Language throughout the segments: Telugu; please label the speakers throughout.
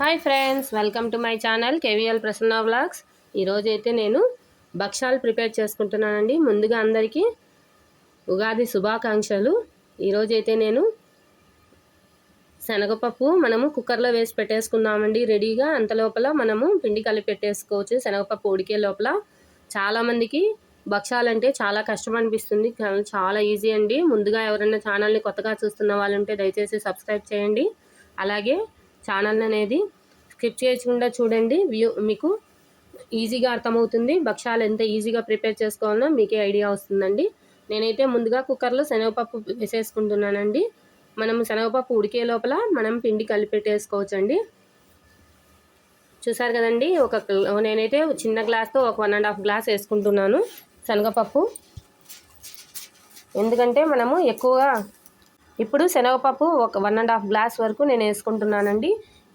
Speaker 1: Hi friends welcome to my channel KVL Prasanna vlogs. ఈరోజు అయితే నేను భక్షాలు ప్రిపేర్ చేసుకుంటున్నానండి. ముందుగా అందరికీ ఉగాది శుభాకాంక్షలు. ఈరోజు అయితే నేను శనగపప్పు మనము కుక్కర్లో వేసి పెట్టేసుకుందామండి. రెడీగా అంత లోపల మనము పిండి కలిపి పెట్టేసుకోవచ్చు. శనగపప్పు ఉడికే లోపల చాలామందికి భక్షాలు అంటే చాలా కష్టం అనిపిస్తుంది చాలా ఈజీ అండి. ముందుగా ఎవరైనా ఛానల్ని కొత్తగా చూస్తున్న వాళ్ళు ఉంటే దయచేసి సబ్స్క్రైబ్ చేయండి. అలాగే ఛానల్ అనేది స్కిప్ చేయకుండా చూడండి. వ్యూ మీకు ఈజీగా అర్థమవుతుంది. భక్షాలు ఎంత ఈజీగా ప్రిపేర్ చేసుకోవాలో మీకే ఐడియా వస్తుందండి. నేనైతే ముందుగా కుక్కర్లో శనగపప్పు వేసేసుకుంటున్నానండి. మనం శనగపప్పు ఉడికే లోపల మనం పిండి కలిపెట్టేసుకోవచ్చండి. చూసారు కదండి? ఒక నేనైతే చిన్న గ్లాస్తో ఒక వన్ అండ్ హాఫ్ గ్లాస్ వేసుకుంటున్నాను శనగపప్పు. ఎందుకంటే మనము ఎక్కువగా ఇప్పుడు శనగపప్పు ఒక వన్ అండ్ హాఫ్ గ్లాస్ వరకు నేను వేసుకుంటున్నానండి.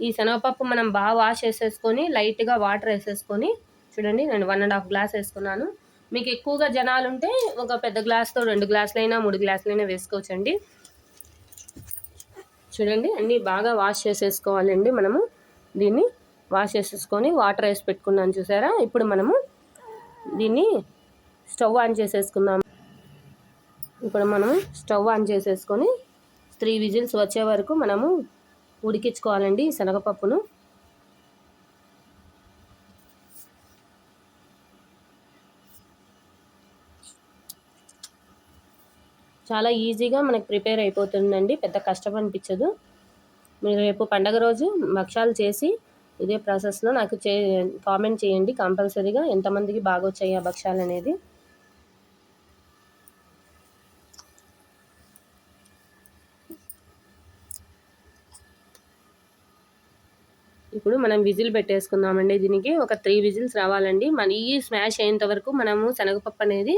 Speaker 1: ఈ శనగపప్పు మనం బాగా వాష్ చేసేసుకొని లైట్గా వాటర్ వేసేసుకొని చూడండి నేను వన్ అండ్ హాఫ్ గ్లాస్ వేసుకున్నాను. మీకు ఎక్కువగా జనాలు ఉంటే ఒక పెద్ద గ్లాస్తో రెండు గ్లాసులైనా మూడు గ్లాసులైనా వేసుకోవచ్చండి. చూడండి అన్నీ బాగా వాష్ చేసేసుకోవాలండి మనము. దీన్ని వాష్ చేసేసుకొని వాటర్ వేసి పెట్టుకున్నాను చూసారా? ఇప్పుడు మనము దీన్ని స్టవ్ ఆన్ చేసేసుకుందాం. ఇప్పుడు మనం స్టవ్ ఆన్ చేసేసుకొని త్రీ విజిల్స్ వచ్చే వరకు మనము ఉడికించుకోవాలండి శనగపప్పును. చాలా ఈజీగా మనకు ప్రిపేర్ అయిపోతుందండి పెద్ద కష్టం అనిపించదు. మీరు రేపు పండగ రోజు భక్షాలు చేసి ఇదే ప్రాసెస్లో నాకు చే కామెంట్ చేయండి కంపల్సరీగా ఎంతమందికి బాగా వచ్చాయి ఆ భక్షాలు అనేది ఇప్పుడు మనం విజిల్ పెట్టేసుకుందామండి. దీనికి ఒక త్రీ విజిల్స్ రావాలండి. మన ఈ స్మాష్ అయ్యేంత వరకు మనము శనగపప్పు అనేది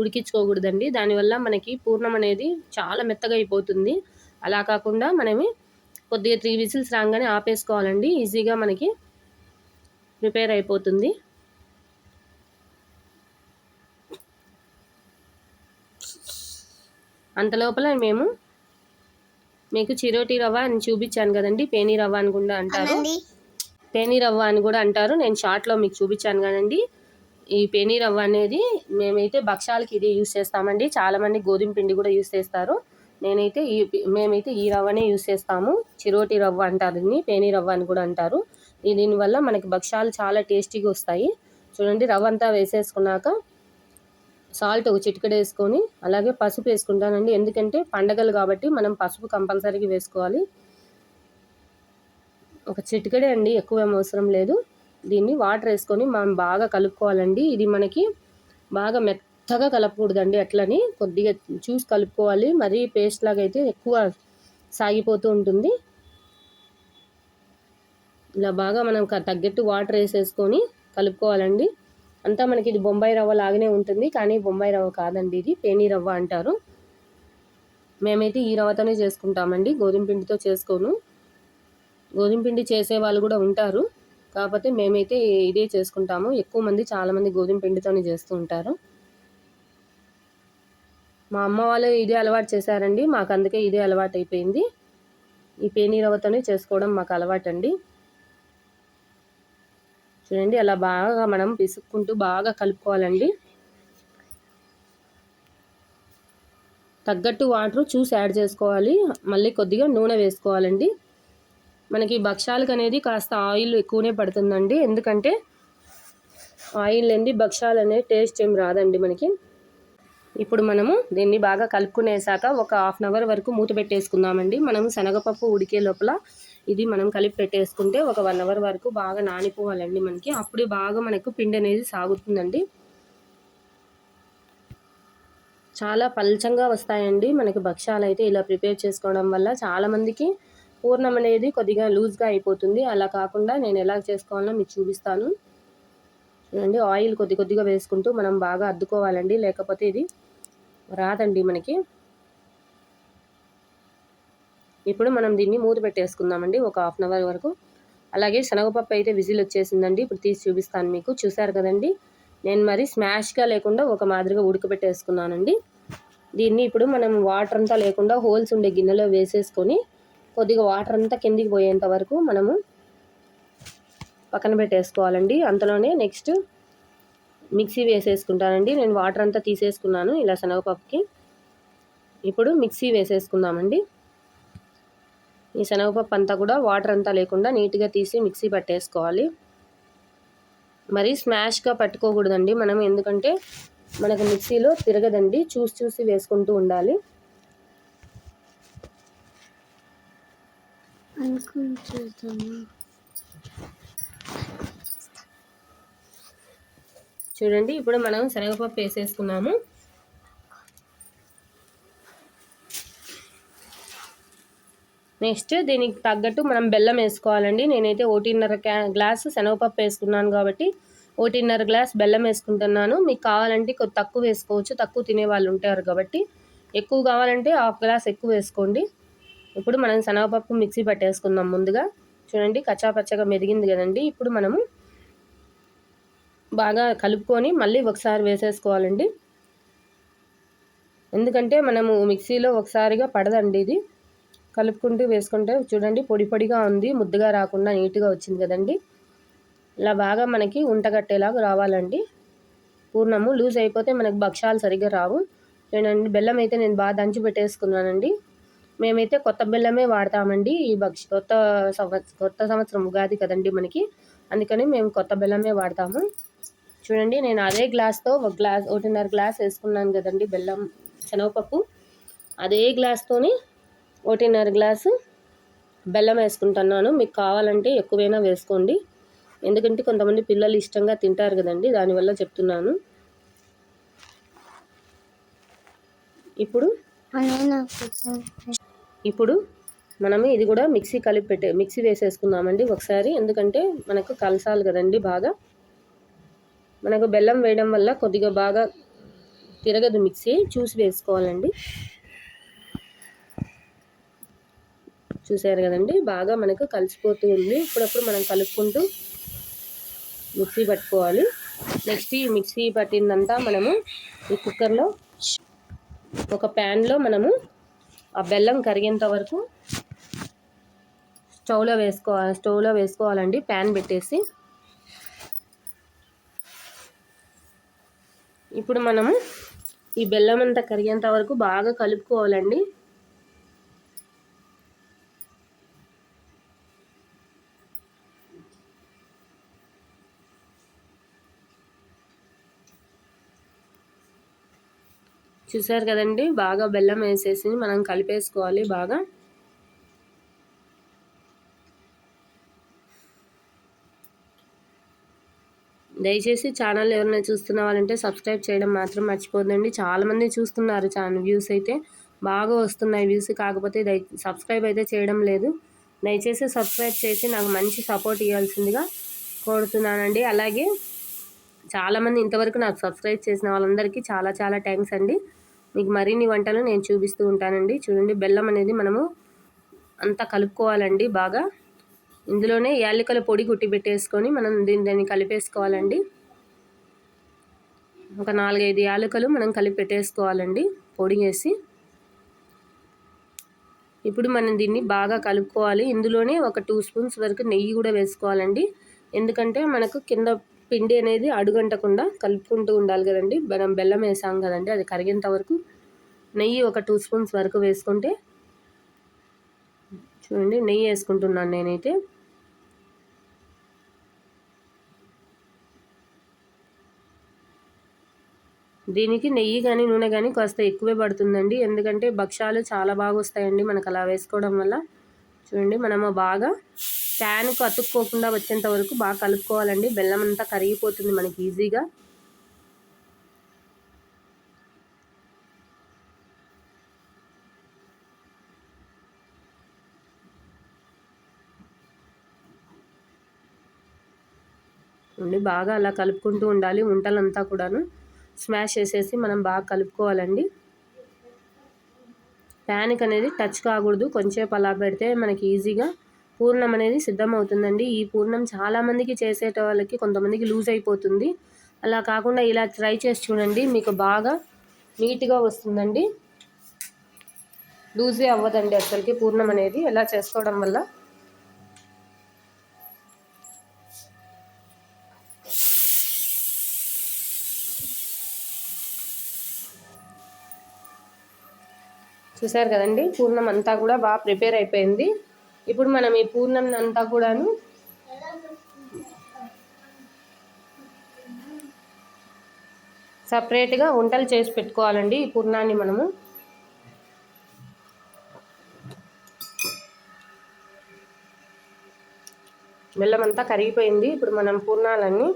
Speaker 1: ఉడికించుకోకూడదండి. దానివల్ల మనకి పూర్ణం అనేది చాలా మెత్తగా అయిపోతుంది. అలా కాకుండా మనమే కొద్దిగా త్రీ విజిల్స్ రాగానే ఆపేసుకోవాలండి. ఈజీగా మనకి ప్రిపేర్ అయిపోతుంది. అంత లోపల మేము మీకు చిరోటి రవ్వ అని చూపించాను కదండి. పేనీ రవ్వ అని కూడా అంటారు. పేనీ రవ్వ అని కూడా అంటారు. నేను షార్ట్లో మీకు చూపించాను కదండి ఈ పేనీరవ్వ అనేది మేమైతే భక్షాలకి ఇది యూస్ చేస్తామండి. చాలామంది గోధుమ పిండి కూడా యూస్ చేస్తారు. నేనైతే ఈ మేమైతే ఈ రవ్వనే యూస్ చేస్తాము. చిరోటి రవ్వ అంటారు దీన్ని. పేనీ రవ్వ అని కూడా అంటారు. దీనివల్ల మనకి భక్షాలు చాలా టేస్టీగా వస్తాయి. చూడండి రవ్వ అంతా వేసేసుకున్నాక సాల్ట్ ఒక చిటికెడ వేసుకొని అలాగే పసుపు వేసుకుంటానండి. ఎందుకంటే పండగలు కాబట్టి మనం పసుపు కంపల్సరీగా వేసుకోవాలి. ఒక చిటికడే అండి ఎక్కువ ఏం అవసరం లేదు. దీన్ని వాటర్ వేసుకొని మనం బాగా కలుపుకోవాలండి. ఇది మనకి బాగా మెత్తగా కలపకూడదండి అట్లని. కొద్దిగా చూసి కలుపుకోవాలి. మరీ పేస్ట్ లాగా అయితే ఎక్కువ సాగిపోతూ ఉంటుంది. ఇలా బాగా మనం తగ్గట్టు వాటర్ వేసేసుకొని కలుపుకోవాలండి. అంతా మనకి ఇది బొంబాయి రవ్వ లాగానే ఉంటుంది. కానీ బొంబాయి రవ్వ కాదండి ఇది. పేనీ రవ్వ అంటారు. మేమైతే ఈ రవ్వతోనే చేసుకుంటామండి. గోధుమ పిండితో చేసుకోను. గోధుమ పిండి చేసే వాళ్ళు కూడా ఉంటారు. కాకపోతే మేమైతే ఇదే చేసుకుంటాము. ఎక్కువ మంది చాలామంది గోధుమ పిండితోనే చేస్తూ ఉంటారు. మా అమ్మ వాళ్ళు ఇదే అలవాటు చేశారండి. మాకు అందుకే ఇదే అలవాటు అయిపోయింది. ఈ పేనీరవ్వతోనే చేసుకోవడం మాకు అలవాటు అండి చూడండి అలా బాగా మనం పిసుక్కుంటూ బాగా కలుపుకోవాలండి. తగ్గట్టు వాటర్ చూసి యాడ్ చేసుకోవాలి. మళ్ళీ కొద్దిగా నూనె వేసుకోవాలండి. మనకి భక్షాలకు అనేది కాస్త ఆయిల్ ఎక్కువనే పడుతుందండి. ఎందుకంటే ఆయిల్ అండి భక్షాలు అనేది టేస్ట్ ఏం రాదండి మనకి. ఇప్పుడు మనము దీన్ని బాగా కలుపుకునేసాక ఒక హాఫ్ అన్ అవర్ వరకు మూత పెట్టేసుకుందామండి. మనం శనగపప్పు ఉడికే లోపల ఇది మనం కలిపి పెట్టేసుకుంటే ఒక వన్ అవర్ వరకు బాగా నానిపోవాలండి మనకి. అప్పుడే బాగా మనకు పిండి అనేది సాగుతుందండి. చాలా పల్చంగా వస్తాయండి మనకి భక్ష్యాలు అయితే ఇలా ప్రిపేర్ చేసుకోవడం వల్ల. చాలామందికి పూర్ణం అనేది కొద్దిగా లూజ్గా అయిపోతుంది. అలా కాకుండా నేను ఎలా చేసుకోవాలో మీకు చూపిస్తాను. చూడండి ఆయిల్ కొద్ది కొద్దిగా వేసుకుంటూ మనం బాగా అద్దుకోవాలండి. లేకపోతే ఇది రాదండి మనకి. ఇప్పుడు మనం దీన్ని మూత పెట్టేసుకుందామండి ఒక హాఫ్ అన్ అవర్ వరకు. అలాగే శనగపప్పు అయితే విజిల్ వచ్చేసిందండి. ఇప్పుడు తీసి చూపిస్తాను మీకు. చూసారు కదండి? నేను మరి స్మాష్గా లేకుండా ఒక మాదిరిగా ఉడకబెట్టేసుకున్నానండి. దీన్ని ఇప్పుడు మనం వాటర్ అంతా లేకుండా హోల్స్ ఉండే గిన్నెలో వేసేసుకొని కొద్దిగా వాటర్ అంతా కిందికి పోయేంత వరకు మనము పక్కన పెట్టేసుకోవాలండి. అంతలోనే నెక్స్ట్ మిక్సీ వేసేసుకుంటానండి. నేను వాటర్ అంతా తీసేసుకున్నాను ఇలా శనగపప్పుకి. ఇప్పుడు మిక్సీ వేసేసుకుందామండి. ఈ శనగపప్పు అంతా కూడా వాటర్ అంతా లేకుండా నీట్గా తీసి మిక్సీ పట్టేసుకోవాలి. మరి స్మాష్గా పట్టుకోకూడదండి మనం ఎందుకంటే మనకు మిక్సీలో తిరగదండి. చూసి చూసి వేసుకుంటూ ఉండాలి. చూడండి ఇప్పుడు మనం శనగపప్పు వేసేసుకున్నాము. నెక్స్ట్ దీనికి తగ్గట్టు మనం బెల్లం వేసుకోవాలండి. నేనైతే ఒకటిన్నర క్యా గ్లాస్ శనగపప్పు వేసుకున్నాను కాబట్టి ఒకటిన్నర గ్లాస్ బెల్లం వేసుకుంటున్నాను. మీకు కావాలంటే కొద్ది తక్కువ వేసుకోవచ్చు. తక్కువ తినే వాళ్ళు ఉంటారు కాబట్టి ఎక్కువ కావాలంటే హాఫ్ గ్లాస్ ఎక్కువ వేసుకోండి. ఇప్పుడు మనం శనగపప్పు మిక్సీ పట్టేసుకుందాం ముందుగా. చూడండి కచ్చాపచ్చగా మెదిగింది కదండి. ఇప్పుడు మనము బాగా కలుపుకొని మళ్ళీ ఒకసారి వేసేసుకోవాలండి. ఎందుకంటే మనము మిక్సీలో ఒకసారిగా పడదండి ఇది. కలుపుకుంటూ వేసుకుంటే చూడండి పొడి పొడిగా ఉంది ముద్దుగా రాకుండా నీట్గా వచ్చింది కదండి. ఇలా బాగా మనకి ఉంటగట్టేలాగా రావాలండి. పూర్ణము లూజ్ అయిపోతే మనకు భక్ష్యాలు సరిగ్గా రావు. చూడండి బెల్లం అయితే నేను బాగా దంచి పెట్టేసుకున్నానండి. మేమైతే కొత్త బెల్లమే వాడతామండి ఈ భక్ష కొత్త సంవత్సరం కొత్త సంవత్సరం ఉగాది కదండి మనకి. అందుకని మేము కొత్త బెల్లమే వాడతాము. చూడండి నేను అదే గ్లాస్తో ఒక గ్లాస్ ఒకటిన్నర గ్లాస్ వేసుకున్నాను కదండి బెల్లం శనగపప్పు. అదే గ్లాస్తోని ఒకటిన్నర గ్లాసు బెల్లం వేసుకుంటున్నాను. మీకు కావాలంటే ఎక్కువైనా వేసుకోండి. ఎందుకంటే కొంతమంది పిల్లలు ఇష్టంగా తింటారు కదండి దానివల్ల చెప్తున్నాను. ఇప్పుడు ఇప్పుడు మనము ఇది కూడా మిక్సీ కలిపి పెట్టే మిక్సీ వేసేసుకుందామండి ఒకసారి. ఎందుకంటే మనకు కలసాలి కదండి బాగా. మనకు బెల్లం వేయడం వల్ల కొద్దిగా బాగా తిరగదు మిక్సీ. చూసి వేసుకోవాలండి. చూసారు కదండి బాగా మనకు కలిసిపోతూ ఉంది. ఇప్పుడప్పుడు మనం కలుపుకుంటూ మిక్సీ పట్టుకోవాలి. నెక్స్ట్ ఈ మిక్సీ పట్టిందంతా మనము ఈ కుక్కర్లో ఒక ప్యాన్లో మనము ఆ బెల్లం కరిగేంత వరకు స్టవ్లో వేసుకోవాలి స్టవ్లో వేసుకోవాలండి ప్యాన్ పెట్టేసి. ఇప్పుడు మనము ఈ బెల్లం అంతా కరిగేంత వరకు బాగా కలుపుకోవాలండి. చూసారు కదండి? బాగా బెల్లం వేసేసి మనం కలిపేసుకోవాలి బాగా. దయచేసి ఛానల్ ఎవరైనా చూస్తున్న వాళ్ళంటే సబ్స్క్రైబ్ చేయడం మాత్రం మర్చిపోదండి చాలామంది చూస్తున్నారు ఛానల్ వ్యూస్ అయితే. బాగా వస్తున్నాయి వ్యూస్ కాకపోతే దయ సబ్స్క్రైబ్ అయితే చేయడం లేదు. దయచేసి సబ్స్క్రైబ్ చేసి నాకు మంచి సపోర్ట్ ఇవ్వాల్సిందిగా కోరుతున్నానండి. అలాగే చాలామంది ఇంతవరకు నాకు సబ్స్క్రైబ్ చేసిన వాళ్ళందరికీ చాలా చాలా థ్యాంక్స్ అండి. మీకు మరిన్ని వంటలు నేను చూపిస్తూ ఉంటానండి. చూడండి బెల్లం అనేది మనము అంతా కలుపుకోవాలండి బాగా. ఇందులోనే యాలకల పొడి గుట్టి పెట్టేసుకొని మనం దీన్ని దాన్ని కలిపేసుకోవాలండి. ఒక నాలుగైదు యాలకలు మనం కలిపి పెట్టేసుకోవాలండి పొడి వేసి ఇప్పుడు మనం దీన్ని బాగా కలుపుకోవాలి. ఇందులోనే ఒక టూ స్పూన్స్ వరకు నెయ్యి కూడా వేసుకోవాలండి. ఎందుకంటే మనకు కింద పిండి అనేది అడుగంటకుండా కలుపుకుంటూ ఉండాలి కదండి. మనం బెల్లం వేసాం కదండి అది కరిగేంత వరకు నెయ్యి ఒక టూ స్పూన్స్ వరకు వేసుకుంటే చూడండి నెయ్యి వేసుకుంటున్నాను నేనైతే. దీనికి నెయ్యి కానీ నూనె కానీ కాస్త ఎక్కువే పడుతుందండి. ఎందుకంటే భక్ష్యాలు చాలా బాగా వస్తాయండి మనకు అలా వేసుకోవడం వల్ల. చూడండి మనము బాగా ప్యాన్కు అతుక్కోకుండా వచ్చేంత వరకు బాగా కలుపుకోవాలండి. బెల్లం అంతా కరిగిపోతుంది మనకి ఈజీగా. ఉండి బాగా అలా కలుపుకుంటూ ఉండాలి. వంటలంతా కూడాను స్మాష్ చేసేసి మనం బాగా కలుపుకోవాలండి. ప్యాన్కి అనేది టచ్ కాకూడదు. కొంచెంసేపు అలా పెడితే మనకి ఈజీగా పూర్ణం అనేది సిద్ధమవుతుందండి. ఈ పూర్ణం చాలామందికి చేసేట వాళ్ళకి కొంతమందికి లూజ్ అయిపోతుంది. అలా కాకుండా ఇలా ట్రై చేసి చూడండి. మీకు బాగా నీట్గా వస్తుందండి. లూజే అవ్వదండి అసలుకి పూర్ణం అనేది ఎలా చేసుకోవడం వల్ల చూసారు కదండి పూర్ణం అంతా కూడా బాగా ప్రిపేర్ అయిపోయింది. ఇప్పుడు మనం ఈ పూర్ణం అంతా కూడాను సపరేట్గా వంటలు చేసి పెట్టుకోవాలండి ఈ పూర్ణాన్ని మనము. బెల్లం అంతా కరిగిపోయింది ఇప్పుడు మనం పూర్ణాలన్నీ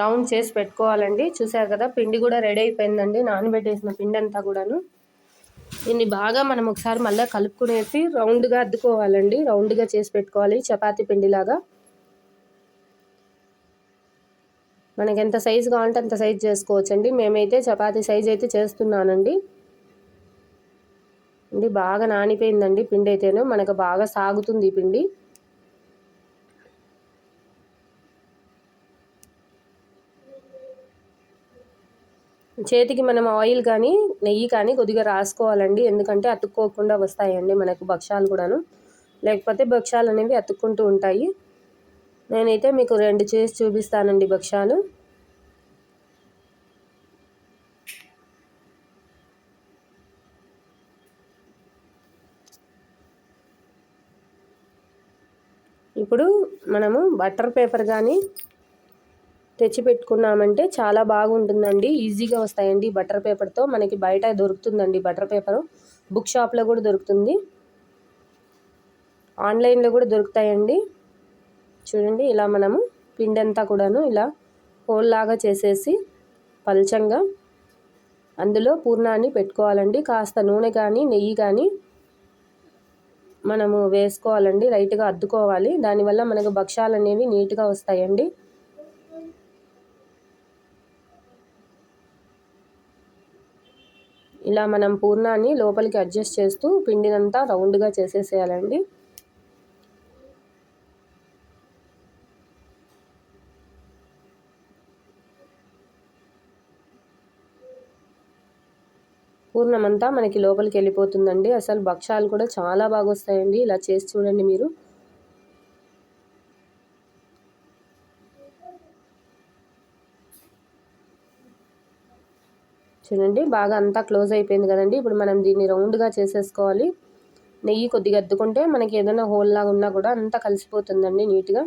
Speaker 1: రౌండ్ చేసి పెట్టుకోవాలండి. చూసారు కదా పిండి కూడా రెడీ అయిపోయిందండి నానబెట్టేసిన పిండి అంతా కూడాను. దీన్ని బాగా మనం ఒకసారి మళ్ళీ కలుపుకునేసి రౌండ్గా అద్దుకోవాలండి. రౌండ్గా చేసి పెట్టుకోవాలి. చపాతి పిండిలాగా. మనకి ఎంత సైజు కావాలంటే అంత సైజు చేసుకోవచ్చండి. మేమైతే చపాతీ సైజ్ అయితే చేస్తున్నానండి. అండి బాగా నానిపోయిందండి పిండి అయితేనే. మనకు బాగా సాగుతుంది ఈ పిండి. చేతికి మనం ఆయిల్ కానీ నెయ్యి కానీ కొద్దిగా రాసుకోవాలండి. ఎందుకంటే అతుక్కోకుండా వస్తాయండి మనకు భక్ష్యాలు కూడాను. లేకపోతే భక్ష్యాలు అనేవి అతుక్కుంటూ ఉంటాయి. నేనైతే మీకు రెండు చేసి చూపిస్తానండి భక్ష్యాలు. ఇప్పుడు మనము బటర్ పేపర్ కానీ తెచ్చి పెట్టుకున్నామంటే చాలా బాగుంటుందండి. ఈజీగా వస్తాయండి. బటర్ పేపర్తో మనకి బయట దొరుకుతుందండి బటర్ పేపరు. బుక్ షాప్లో కూడా దొరుకుతుంది. ఆన్లైన్లో కూడా దొరుకుతాయండి. చూడండి ఇలా మనము పిండి అంతా కూడాను ఇలా హోల్లాగా చేసేసి పల్చంగా అందులో పూర్ణాన్ని పెట్టుకోవాలండి. కాస్త నూనె కానీ నెయ్యి కానీ మనము వేసుకోవాలండి. లైట్గా అద్దుకోవాలి. దానివల్ల మనకు భక్ష్యాలు అనేవి నీట్గా వస్తాయండి. ఇలా మనం పూర్ణాన్ని లోపలికి అడ్జస్ట్ చేస్తూ పిండినంతా రౌండ్గా చేసేసేయాలండి. పూర్ణమంతా మనకి లోపలికి వెళ్ళిపోతుందండి. అసలు భక్షాలు కూడా చాలా బాగా వస్తాయండి ఇలా చేసి చూడండి మీరు. చూడండి బాగా అంతా క్లోజ్ అయిపోయింది కదండి. ఇప్పుడు మనం దీన్ని రౌండ్గా చేసేసుకోవాలి. నెయ్యి కొద్దిగా అద్దుకుంటే మనకి ఏదైనా హోల్ లాగా ఉన్నా కూడా అంతా కలిసిపోతుందండి నీట్గా.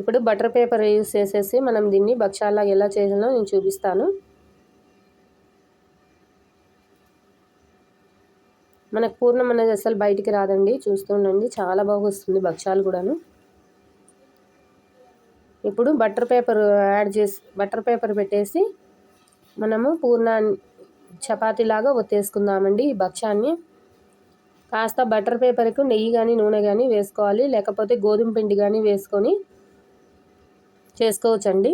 Speaker 1: ఇప్పుడు బటర్ పేపర్ యూస్ చేసేసి మనం దీన్ని భక్షాలాగా ఎలా చేయాలో నేను చూపిస్తాను. మనకు పూర్ణం అనేది అసలు బయటికి రాదండి. చూస్తుండండి చాలా బాగా వస్తుంది భక్షాలు కూడాను. ఇప్పుడు బటర్ పేపర్ యాడ్ చేసి బటర్ పేపర్ పెట్టేసి మనము పూర్ణా చపాతీలాగా ఒత్తేసుకుందామండి ఈ భక్ష్యాన్ని. కాస్త బటర్ పేపర్కు నెయ్యి కానీ నూనె కానీ వేసుకోవాలి. లేకపోతే గోధుమ పిండి కానీ వేసుకొని చేసుకోవచ్చండి.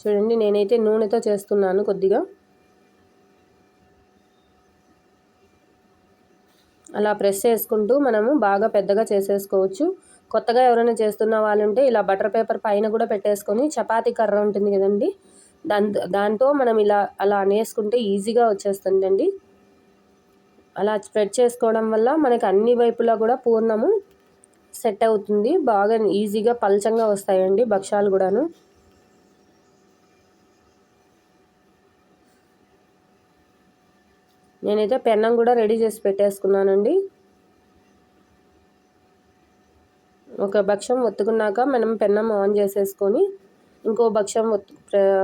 Speaker 1: చూడండి నేనైతే నూనెతో చేస్తున్నాను కొద్దిగా. అలా ప్రెస్ చేసుకుంటూ మనము బాగా పెద్దగా చేసేసుకోవచ్చు. కొత్తగా ఎవరైనా చేస్తున్న వాళ్ళు ఉంటే ఇలా బటర్ పేపర్ పైన కూడా పెట్టేసుకొని చపాతీ కర్ర ఉంటుంది కదండి. దాంతో దాంతో మనం ఇలా అలా అనేసుకుంటే ఈజీగా వచ్చేస్తుందండి. అలా స్ప్రెడ్ చేసుకోవడం వల్ల మనకి అన్ని వైపులా కూడా పూర్ణము సెట్ అవుతుంది. బాగా ఈజీగా పల్చంగా వస్తాయండి భక్ష్యాలు కూడాను. నేనైతే పెన్నం కూడా రెడీ చేసి పెట్టేసుకున్నానండి. ఒక భక్ష్యం ఒత్తుకున్నాక మనం పెన్నం ఆన్ చేసేసుకొని ఇంకో భక్ష్యం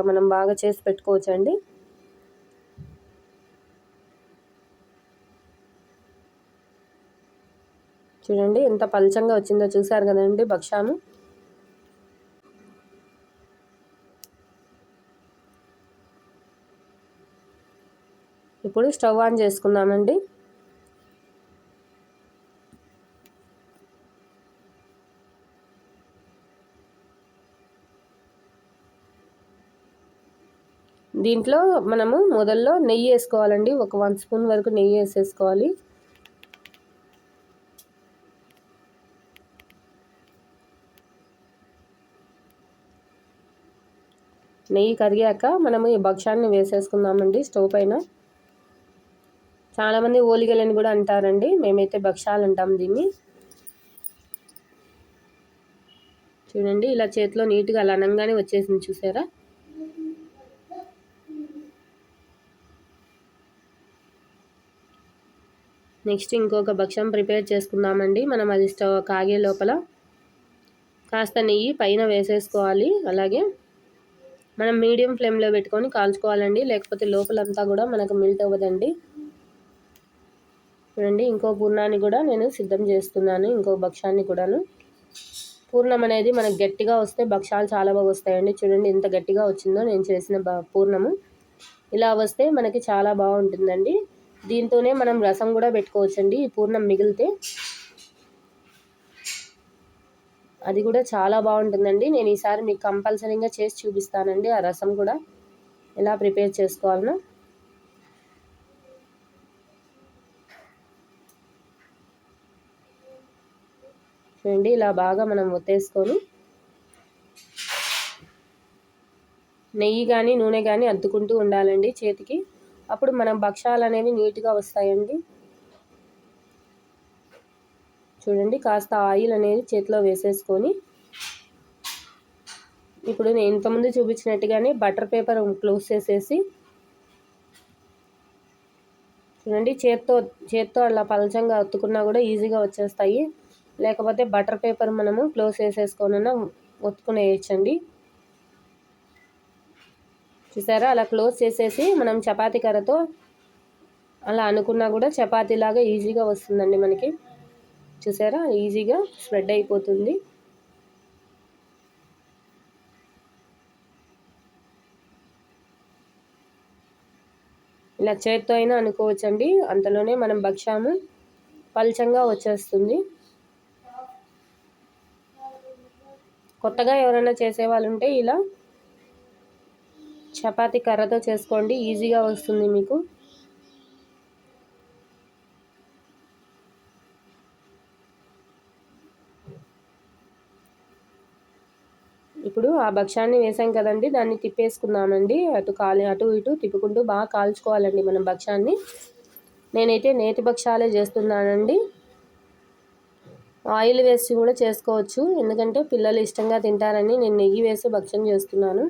Speaker 1: మనం బాగా చేసి పెట్టుకోవచ్చండి. చూడండి ఎంత పలచంగా వచ్చిందో చూసారు కదండి భక్ష్యాము ఇప్పుడు స్టవ్ ఆన్ చేసుకుందామండి. దీంట్లో మనము మొదల్లో నెయ్యి వేసుకోవాలండి. ఒక వన్ స్పూన్ వరకు నెయ్యి వేసేసుకోవాలి. నెయ్యి కరిగాక మనము ఈ భక్ష్యాన్ని వేసేసుకుందామండి స్టవ్ పైన. చాలామంది ఓలిగలని కూడా అంటారండి. మేమైతే భక్ష్యాలు అంటాం దీన్ని. చూడండి ఇలా చేతిలో నీట్గా అలా అనంగానే వచ్చేసింది చూసారా? నెక్స్ట్ ఇంకొక భక్ష్యం ప్రిపేర్ చేసుకుందామండి. మనం అది స్టవ్ కాగే లోపల కాస్త నెయ్యి పైన వేసేసుకోవాలి. అలాగే మనం మీడియం ఫ్లేమ్లో పెట్టుకొని కాల్చుకోవాలండి. లేకపోతే లోపలంతా కూడా మనకు మిల్ట్ అవ్వదండి. చూడండి ఇంకో పూర్ణాన్ని కూడా నేను సిద్ధం చేస్తున్నాను. ఇంకో భక్ష్యాన్ని కూడాను. పూర్ణం అనేది మనకు గట్టిగా వస్తే భక్ష్యాలు చాలా బాగా వస్తాయండి. చూడండి ఎంత గట్టిగా వచ్చిందో నేను చేసిన పూర్ణము. ఇలా వస్తే మనకి చాలా బాగుంటుందండి. దీంతోనే మనం రసం కూడా పెట్టుకోవచ్చండి పూర్ణం మిగిలితే. అది కూడా చాలా బాగుంటుందండి. నేను ఈసారి మీకు కంపల్సరీగా చేసి చూపిస్తానండి ఆ రసం కూడా. ఎలా ప్రిపేర్ చేసుకోవాలనో. చూడండి ఇలా బాగా మనం ఒత్తేసుకొని నెయ్యి కానీ నూనె కానీ అద్దుకుంటూ ఉండాలండి చేతికి. అప్పుడు మనం భక్షాలు అనేవి నీట్గా వస్తాయండి. చూడండి కాస్త ఆయిల్ అనేది చేతిలో వేసేసుకొని. ఇప్పుడు నేను ఇంతకుముందు చూపించినట్టుగానే బటర్ పేపర్ క్లోజ్ చేసేసి. చూడండి చేత్తో చేత్తో అలా పలచంగా ఒత్తుకున్నా కూడా ఈజీగా వచ్చేస్తాయి. లేకపోతే బటర్ పేపర్ మనము క్లోజ్ చేసేసుకొని ఒత్తుకునేయచ్చండి. చూసారా? అలా క్లోజ్ చేసేసి మనం చపాతీ కర్రతో అలా అనుకున్నా కూడా చపాతీలాగా ఈజీగా వస్తుందండి మనకి. చూసారా? ఈజీగా స్ప్రెడ్ అయిపోతుంది. ఇలా చేత్తో అయినా అనుకోవచ్చండి. అంతలోనే మనం భక్ష్యాము పల్చంగా వచ్చేస్తుంది. కొత్తగా ఎవరైనా చేసే వాళ్ళు ఉంటే ఇలా చపాతి కర్రతో చేసుకోండి. ఈజీగా వస్తుంది మీకు. ఇప్పుడు ఆ భక్ష్యాన్ని వేసాం కదండి. దాన్ని తిప్పేసుకుందామండి. అటు కాలి అటు ఇటు తిప్పుకుంటూ బాగా కాల్చుకోవాలండి మనం భక్ష్యాన్ని. నేనైతే నేతి భక్ష్యాలే చేస్తున్నానండి. ఆయిల్ వేసి కూడా చేసుకోవచ్చు. ఎందుకంటే పిల్లలు ఇష్టంగా తింటారని నేను నెయ్యి వేసి భక్ష్యం చేస్తున్నాను.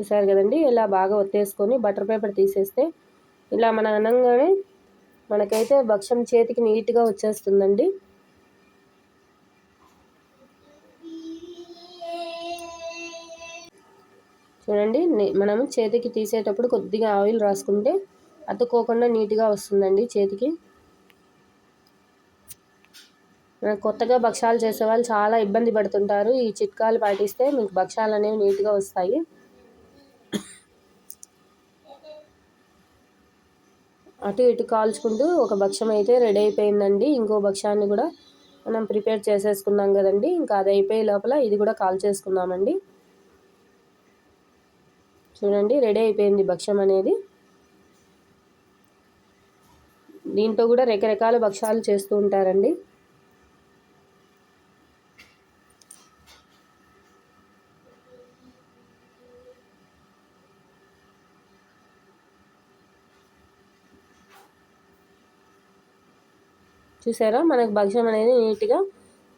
Speaker 1: చూసారు కదండి ఇలా బాగా ఒత్తేసుకొని బటర్ పేపర్ తీసేస్తే ఇలా మన అనంగానే మనకైతే భక్ష్యం చేతికి నీట్గా వచ్చేస్తుందండి. చూడండి మనం చేతికి తీసేటప్పుడు కొద్దిగా ఆయిల్ రాసుకుంటే అతుక్కోకుండా నీట్గా వస్తుందండి చేతికి. కొత్తగా భక్షాలు చేసేవాళ్ళు చాలా ఇబ్బంది పడుతుంటారు. ఈ చిట్కాలు పాటిస్తే మీకు భక్షాలు అనేవి నీట్గా వస్తాయి. అటు ఇటు కాల్చుకుంటూ ఒక భక్ష్యం అయితే రెడీ అయిపోయిందండి. ఇంకో భక్ష్యాన్ని కూడా మనం ప్రిపేర్ చేసేసుకున్నాం కదండి. ఇంకా అది అయిపోయే లోపల ఇది కూడా కాల్ చేసుకుందామండి చూడండి రెడీ అయిపోయింది భక్ష్యం అనేది. దీంట్లో కూడా రకరకాల భక్ష్యాలు చేస్తూ ఉంటారండి. చూసారా? మనకు భక్ష్యం అనేది నీట్గా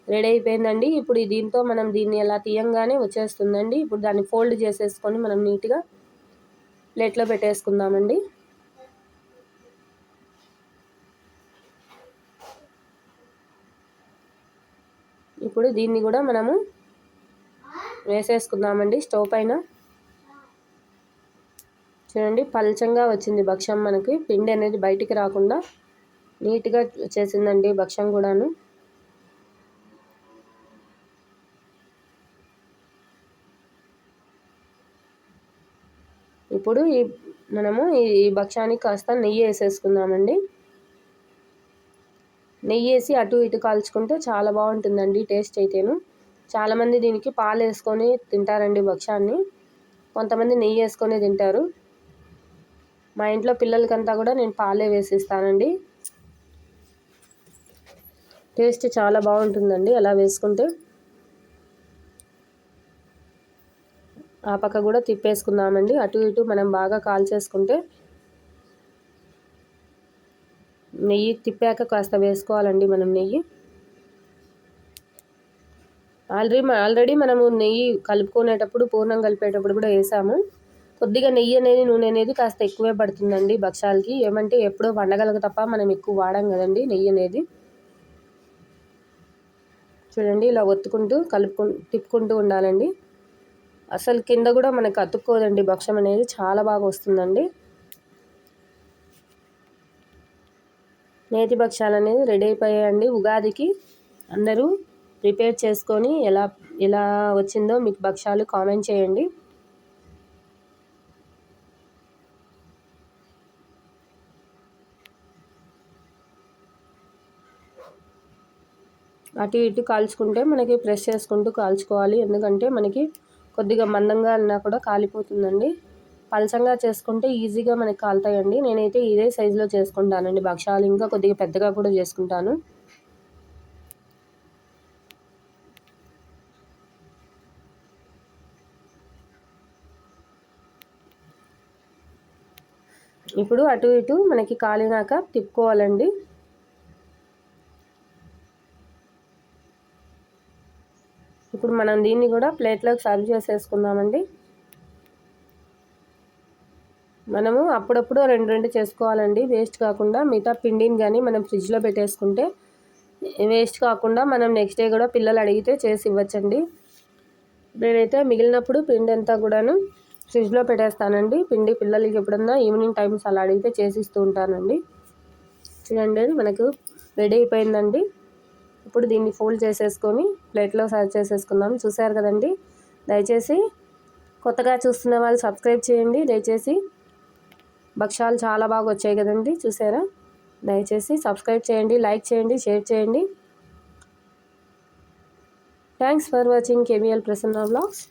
Speaker 1: రెడీ అయిపోయిందండి. ఇప్పుడు దీంతో మనం దీన్ని ఎలా తీయంగానే వచ్చేస్తుందండి. ఇప్పుడు దాన్ని ఫోల్డ్ చేసేసుకొని మనం నీట్గా ప్లేట్లో పెట్టేసుకుందామండి. ఇప్పుడు దీన్ని కూడా మనము వేసేసుకుందామండి స్టవ్ పైన. చూడండి పల్చంగా వచ్చింది భక్ష్యం మనకి. పిండి అనేది బయటికి రాకుండా నీట్గా చేసిందండి భక్ష్యం కూడాను. ఇప్పుడు ఈ మనము ఈ భక్ష్యానికి కాస్త నెయ్యి వేసేసుకుందామండి. నెయ్యి వేసి అటు ఇటు కాల్చుకుంటే చాలా బాగుంటుందండి టేస్ట్ అయితేను. చాలామంది దీనికి పాలు వేసుకొని తింటారండి భక్ష్యాన్ని కొంతమంది నెయ్యి వేసుకొని తింటారు. మా ఇంట్లో పిల్లలకంతా కూడా నేను పాలే వేసిస్తానండి. టేస్ట్ చాలా బాగుంటుందండి. అలా వేసుకుంటే ఆ పక్క కూడా తిప్పేసుకుందామండి. అటు ఇటు మనం బాగా కాల్చేసుకుంటే నెయ్యి తిప్పాక కాస్త వేసుకోవాలండి మనం నెయ్యి. ఆల్రెడీ ఆల్రెడీ మనము నెయ్యి కలుపుకునేటప్పుడు పూర్ణం కలిపేటప్పుడు కూడా వేసాము. కొద్దిగా నెయ్యి అనేది నూనె అనేది కాస్త ఎక్కువే పడుతుందండి భక్షాలకి ఏమంటే ఎప్పుడో పండగలకు తప్ప మనం ఎక్కువ వాడాం కదండి నెయ్యి అనేది. చూడండి ఇలా ఒత్తుకుంటూ కలుపుకు తిప్పుకుంటూ ఉండాలండి. అసలు కింద కూడా మనకు అతుక్కోదండి భక్షం అనేది చాలా బాగా వస్తుందండి. నేతి భక్ష్యాలు అనేది రెడీ అయిపోయాయండి. ఉగాదికి అందరూ ప్రిపేర్ చేసుకొని ఎలా ఎలా వచ్చిందో మీకు భక్షాలు కామెంట్ చేయండి. అటు ఇటు కాల్చుకుంటే మనకి ప్రెస్ చేసుకుంటూ కాల్చుకోవాలి. ఎందుకంటే మనకి కొద్దిగా మందంగా అన్నా కూడా కాలిపోతుందండి. పలసంగా చేసుకుంటే ఈజీగా మనకి కాలుతాయండి. నేనైతే ఇదే సైజులో చేసుకుంటానండి. భక్షాలు ఇంకా కొద్దిగా పెద్దగా కూడా చేసుకుంటాను. ఇప్పుడు అటు ఇటు మనకి కాలినాక తిప్పుకోవాలండి. ఇప్పుడు మనం దీన్ని కూడా ప్లేట్లోకి సర్వ్ చేసేసుకుందామండి. మనము అప్పుడప్పుడు రెండు రెండు చేసుకోవాలండి. వేస్ట్ కాకుండా మిగతా పిండిని కానీ మనం ఫ్రిడ్జ్లో పెట్టేసుకుంటే వేస్ట్ కాకుండా మనం నెక్స్ట్ డే కూడా పిల్లలు అడిగితే చేసి ఇవ్వచ్చండి. నేనైతే మిగిలినప్పుడు పిండి అంతా కూడాను ఫ్రిడ్జ్లో పెట్టేస్తానండి. పిండి పిల్లలకి ఎప్పుడన్నా ఈవినింగ్ టైమ్స్ అలా అడిగితే చేసి ఇస్తూ ఉంటానండి. చూడండి మనకు రెడీ అయిపోయిందండి. ఇప్పుడు దీన్ని ఫోల్డ్ చేసేసుకొని ప్లేట్లో సర్వ్ చేసేసుకుందాం. చూసారు కదండి? దయచేసి కొత్తగా చూస్తున్న వాళ్ళు సబ్స్క్రైబ్ చేయండి. దయచేసి భక్షాలు చాలా బాగా వచ్చాయి కదండి? చూసారా? దయచేసి సబ్స్క్రైబ్ చేయండి లైక్ చేయండి షేర్ చేయండి. Thanks for watching KVL Prasanna blogs.